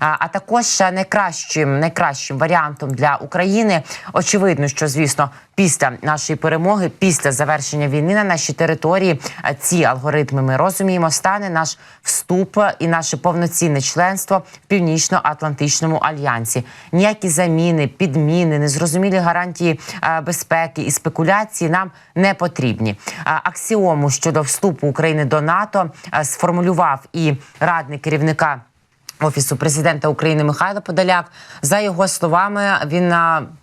А, також найкращим найкращим варіантом для України очевидно, що звісно після нашої перемоги, після завершення війни на нашій території, ці алгоритми ми розуміємо, стане наш вступ і наше повноцінне членство в північно-атлантичному альянсі. Ніякі заміни, підміни, незрозумілі гарантії безпеки і спекуляції нам не потрібні. Аксіому щодо вступу України до НАТО сформулював і радник керівника. Офісу президента України Михайло Подоляк за його словами він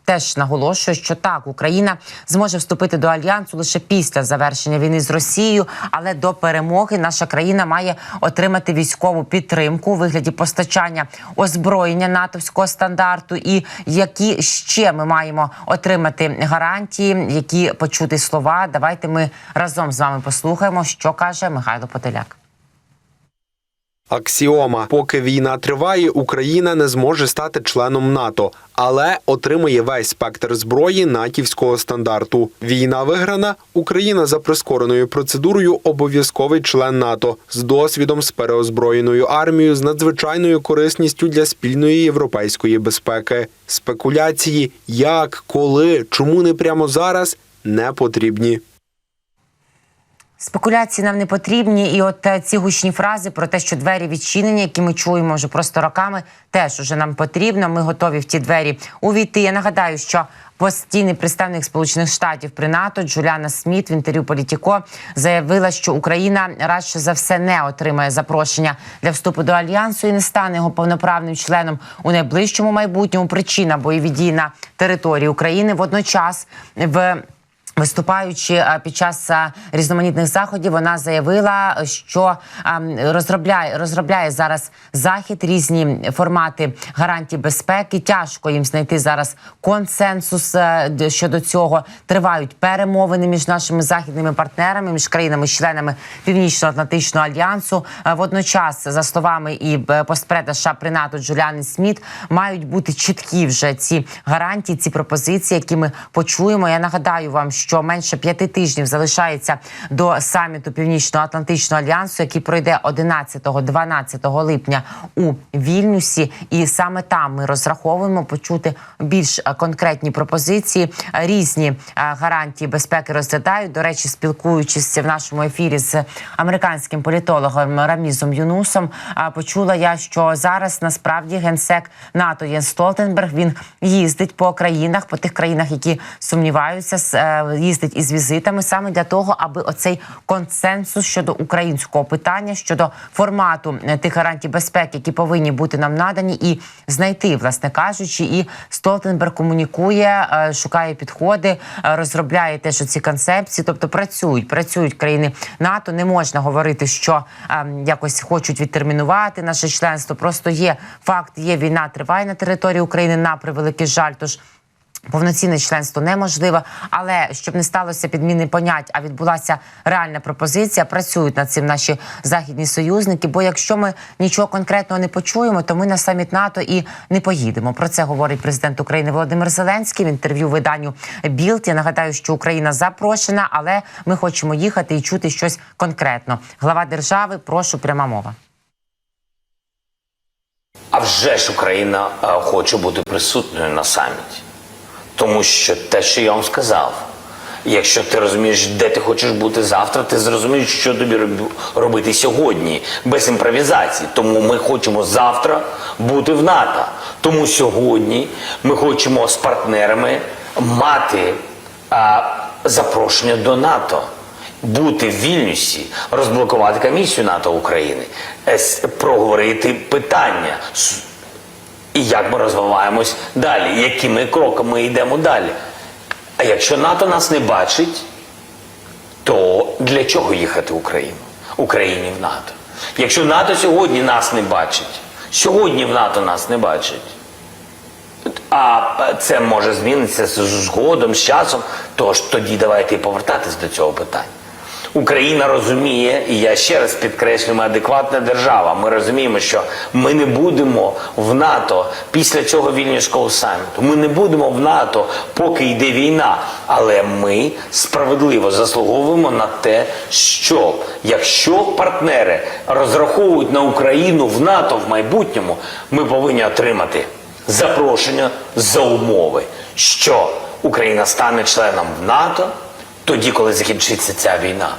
теж наголошує, що так Україна зможе вступити до альянсу лише після завершення війни з Росією, але до перемоги наша країна має отримати військову підтримку у вигляді постачання озброєння натовського стандарту. І які ще ми маємо отримати гарантії, які почути слова. Давайте ми разом з вами послухаємо, що каже Михайло Подоляк. Аксіома, поки війна триває, Україна не зможе стати членом НАТО, але отримає весь спектр зброї натівського стандарту. Війна виграна. Україна за прискореною процедурою обов'язковий член НАТО з досвідом з переозброєною армією з надзвичайною корисністю для спільної європейської безпеки. Спекуляції, як, коли, чому не прямо зараз не потрібні. Спекуляції нам не потрібні, і от е, ці гучні фрази про те, що двері відчинені, які ми чуємо вже просто роками, теж уже нам потрібно. Ми готові в ті двері увійти. Я нагадаю, що постійний представник Сполучених Штатів при НАТО Джуліана Сміт в інтерв'ю Політіко заявила, що Україна радше за все не отримає запрошення для вступу до альянсу і не стане його повноправним членом у найближчому майбутньому. Причина бойові дії на території України водночас в. Виступаючи під час різноманітних заходів, вона заявила, що розробляє розробляє зараз захід різні формати гарантій безпеки. Тяжко їм знайти зараз консенсус е, щодо цього. Тривають перемовини між нашими західними партнерами, між країнами-членами Північно-Атлантичного альянсу. Е, Водночас, за словами і е, постпреда США при НАТО Джуліани Сміт, мають бути чіткі вже ці гарантії, ці пропозиції, які ми почуємо. Я нагадаю вам, що менше п'яти тижнів залишається до саміту Північно-Атлантичного альянсу, який пройде 11-12 липня у Вільнюсі, і саме там ми розраховуємо почути більш е, конкретні пропозиції. Різні е, гарантії безпеки розглядають. До речі, спілкуючись в нашому ефірі з американським політологом Рамізом Юнусом, е, почула я, що зараз насправді генсек НАТО Єн Столтенберг він їздить по країнах, по тих країнах, які сумніваються, е, їздить із візитами саме для того, аби оцей консенсус щодо українського питання, щодо формату е, тих гарантій безпеки, які повинні бути нам надані, і знайти, власне кажучи, і Столтенберг комунікує, е, шукає підходи, е, розробляє теж ці концепції, тобто працюють, працюють країни НАТО. Не можна говорити, що е, якось хочуть відтермінувати наше членство. Просто є факт, є війна, триває на території України на превеликий жаль. Тож Повноцінне членство неможливо, але щоб не сталося підміни понять, а відбулася реальна пропозиція. Працюють над цим наші західні союзники. Бо якщо ми нічого конкретного не почуємо, то ми на саміт НАТО і не поїдемо. Про це говорить президент України Володимир Зеленський в інтерв'ю виданню Білд. Я нагадаю, що Україна запрошена, але ми хочемо їхати і чути щось конкретно. Глава держави, прошу пряма мова. А вже ж Україна е, хоче бути присутньою на саміті. Тому що те, що я вам сказав, якщо ти розумієш, де ти хочеш бути завтра, ти зрозумієш, що тобі роб- робити сьогодні, без імпровізації. Тому ми хочемо завтра бути в НАТО. Тому сьогодні ми хочемо з партнерами мати а, запрошення до НАТО. Бути в Вільнюсі, розблокувати комісію НАТО України, проговорити питання, і як ми розвиваємось далі, якими кроками йдемо далі. А якщо НАТО нас не бачить, то для чого їхати в Україну? Україні в НАТО. Якщо НАТО сьогодні нас не бачить, сьогодні в НАТО нас не бачить, а це може змінитися згодом, з часом, тож тоді давайте і повертатись до цього питання. Україна розуміє, і я ще раз підкреслю, ми адекватна держава. Ми розуміємо, що ми не будемо в НАТО після цього вільнюського саміту. Ми не будемо в НАТО, поки йде війна. Але ми справедливо заслуговуємо на те, що якщо партнери розраховують на Україну в НАТО в майбутньому, ми повинні отримати запрошення за умови, що Україна стане членом в НАТО тоді, коли закінчиться ця війна.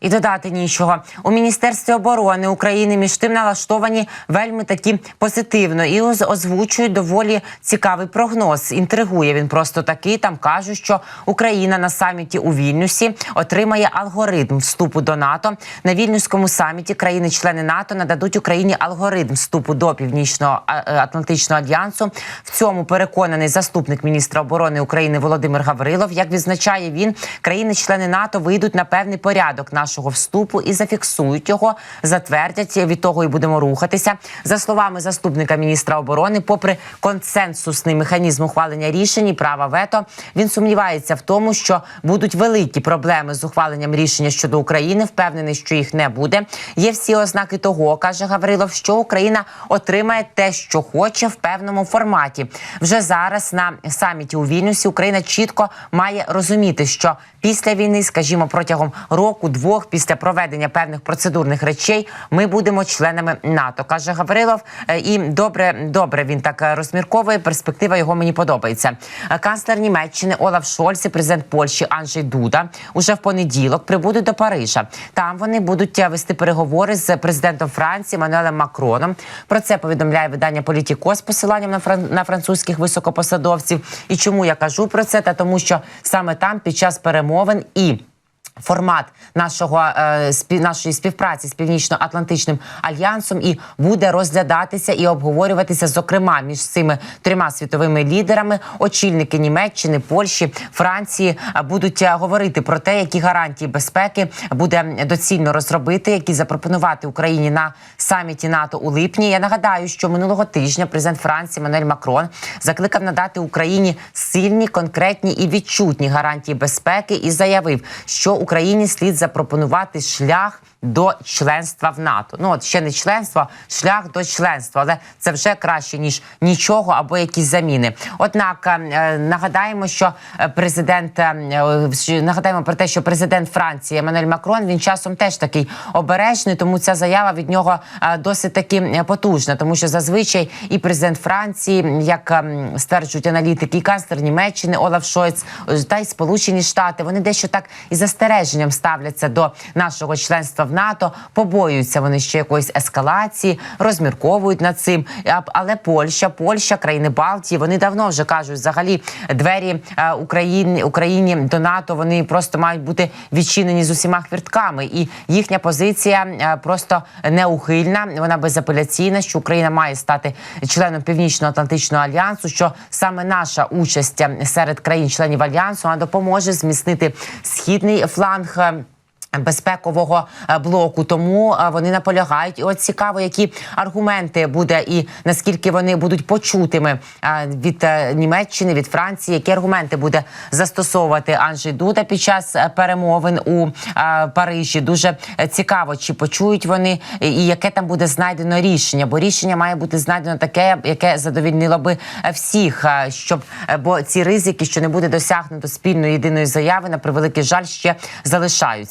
І додати нічого у міністерстві оборони України між тим налаштовані вельми такі позитивно і оз- озвучують доволі цікавий прогноз. Інтригує він просто такий. Там кажуть, що Україна на саміті у Вільнюсі отримає алгоритм вступу до НАТО. На вільнюському саміті країни-члени НАТО нададуть Україні алгоритм вступу до північного е, Атлантичного альянсу. В цьому переконаний заступник міністра оборони України Володимир Гаврилов. Як відзначає він, країни-члени НАТО вийдуть на певний порядок нашого вступу і зафіксують його, затвердять. Від того і будемо рухатися. За словами заступника міністра оборони, попри консенсусний механізм ухвалення рішень і права вето, він сумнівається в тому, що будуть великі проблеми з ухваленням рішення щодо України. Впевнений, що їх не буде. Є всі ознаки того, каже Гаврилов, що Україна отримає те, що хоче в певному форматі. Вже зараз на саміті у Вільнюсі Україна чітко має розуміти, що після війни, скажімо, протягом року-двох, після проведення певних процедурних речей, ми будемо членами НАТО, каже Гаврилов. Е, І добре, добре він так е, розмірковує. Перспектива його мені подобається. Е, Канцлер Німеччини Олаф Шольц і президент Польщі Анджей Дуда уже в понеділок прибудуть до Парижа. Там вони будуть вести переговори з президентом Франції Мануелем Макроном. Про це повідомляє видання Політіко з посиланням на фран- на французьких високопосадовців. І чому я кажу про це? Та тому, що саме там під час перемовин і Формат нашого е, нашої співпраці з північно-атлантичним альянсом і буде розглядатися і обговорюватися, зокрема між цими трьома світовими лідерами. Очільники Німеччини, Польщі, Франції е, будуть е, говорити про те, які гарантії безпеки буде доцільно розробити, які запропонувати Україні на саміті НАТО у липні. Я нагадаю, що минулого тижня президент Франції Мануель Макрон закликав надати Україні сильні, конкретні і відчутні гарантії безпеки і заявив, що Україні слід запропонувати шлях. До членства в НАТО. Ну от ще не членство, шлях до членства, але це вже краще ніж нічого або якісь заміни. Однак е, нагадаємо, що е, президент е, нагадаємо про те, що президент Франції Еммануель Макрон він часом теж такий обережний, тому ця заява від нього досить таки потужна, тому що зазвичай і президент Франції, як ем, стверджують аналітики, і канцлер Німеччини Олаф Шойц, та й Сполучені Штати, вони дещо так і застереженням ставляться до нашого членства в НАТО. Побоюються вони ще якоїсь ескалації, розмірковують над цим. Але Польща, Польща, країни Балтії, вони давно вже кажуть, взагалі двері е, України Україні до НАТО вони просто мають бути відчинені з усіма хвіртками, і їхня позиція е, просто неухильна. Вона безапеляційна, що Україна має стати членом Північно-Атлантичного альянсу. Що саме наша участь е, серед країн-членів альянсу вона допоможе зміцнити східний фланг. Безпекового е, блоку, тому е, вони наполягають. І от цікаво, які аргументи буде, і наскільки вони будуть почутими е, від Німеччини, від Франції, які аргументи буде застосовувати Анджей Дуда під час перемовин у Парижі. Дуже цікаво, чи почують вони, і яке там буде знайдено рішення. Бо рішення має бути знайдено таке, яке задовільнило би всіх, щоб бо ці ризики, що не буде досягнуто спільної єдиної заяви, на превеликий жаль, ще залишаються.